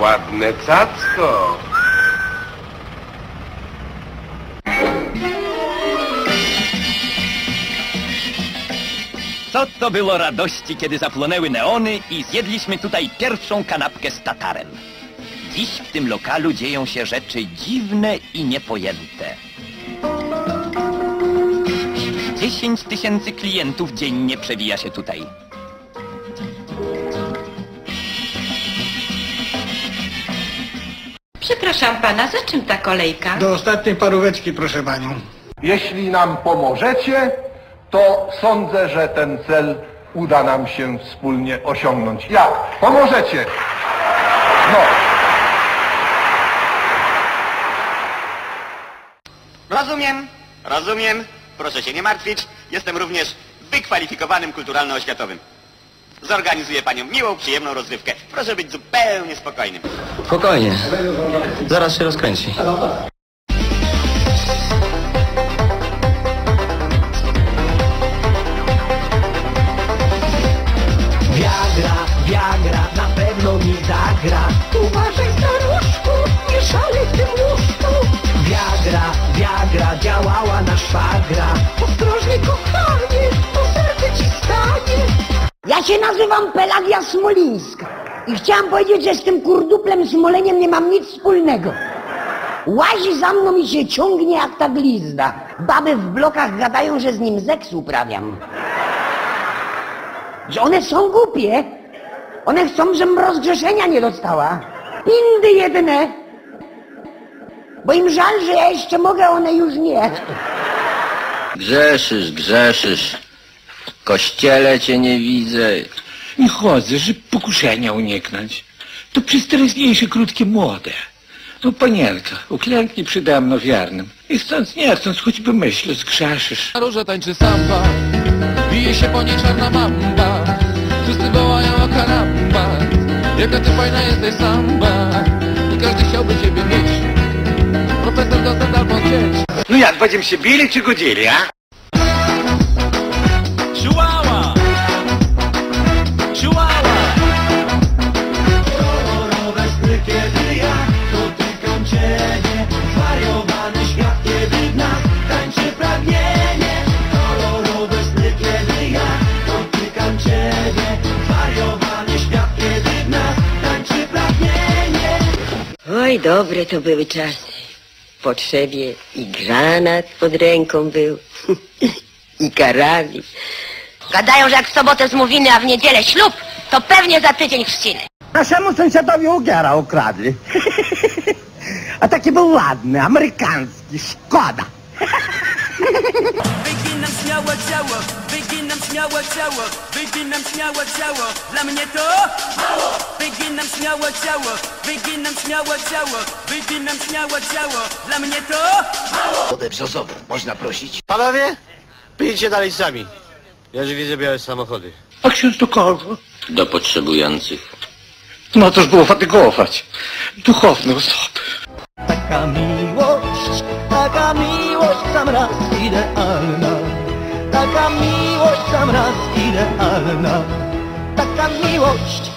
ładne cacko. Co to było radości, kiedy zapłonęły neony i zjedliśmy tutaj pierwszą kanapkę z tatarem. Dziś w tym lokalu dzieją się rzeczy dziwne i niepojęte. 10 tysięcy klientów dziennie przewija się tutaj. Przepraszam pana, za czym ta kolejka? Do ostatniej paróweczki, proszę panią. Jeśli nam pomożecie, to sądzę, że ten cel uda nam się wspólnie osiągnąć. Jak? Pomożecie! No. Rozumiem, rozumiem. Proszę się nie martwić. Jestem również wykwalifikowanym kulturalno-oświatowym. Zorganizuję panią miłą, przyjemną rozrywkę. Proszę być zupełnie spokojnym. Spokojnie. Zaraz się rozkręci. Ja się nazywam Pelagia Smolińska i chciałam powiedzieć, że z tym kurduplem Smoleniem nie mam nic wspólnego. Łazi za mną i się ciągnie jak ta glizda. Baby w blokach gadają, że z nim seks uprawiam. Że one są głupie. One chcą, żebym rozgrzeszenia nie dostała. Pindy jedne. Bo im żal, że ja jeszcze mogę, one już nie. Grzeszysz, grzeszysz. Kościele cię nie widzę. Nie chodzę, żeby pokuszenia uniknąć. To przystępniejsze, krótkie, młode. No panienka, uklęknij przede mną wiarnym. I chcąc nie chcąc, choćby myślę, zgrzeszysz. Róża tańczy samba Bije się po niej czarna mamba Wszyscy wołają o karamba Jaka ty fajna jesteś samba I każdy chciałby ciebie mieć Profesor docent albo No jak, będziemy się bili czy godzili, a? Oj, dobre to były czasy. W potrzebie i granat pod ręką był, i karabin. Gadają, że jak w sobotę zmówimy, a w niedzielę ślub, to pewnie za tydzień chrzciny. Naszemu sąsiadowi ugiara ukradli. A taki był ładny, amerykański, szkoda. Wyginam śmiało ciało, wyginam śmiało ciało, wyginam śmiało ciało, dla mnie to mało. Wyginam śmiało ciało, wyginam śmiało ciało, wyginam śmiało ciało, dla mnie to mało. Wodę brzozową można prosić? Panowie, pijcie dalej sami. Ja już widzę białe samochody. A ksiądz do kogo? Do potrzebujących. No toż było fatygować. Duchowne osoby. Taka miłość, taka miłość sam raz idealna. Taka miłość sam raz idealna. Taka miłość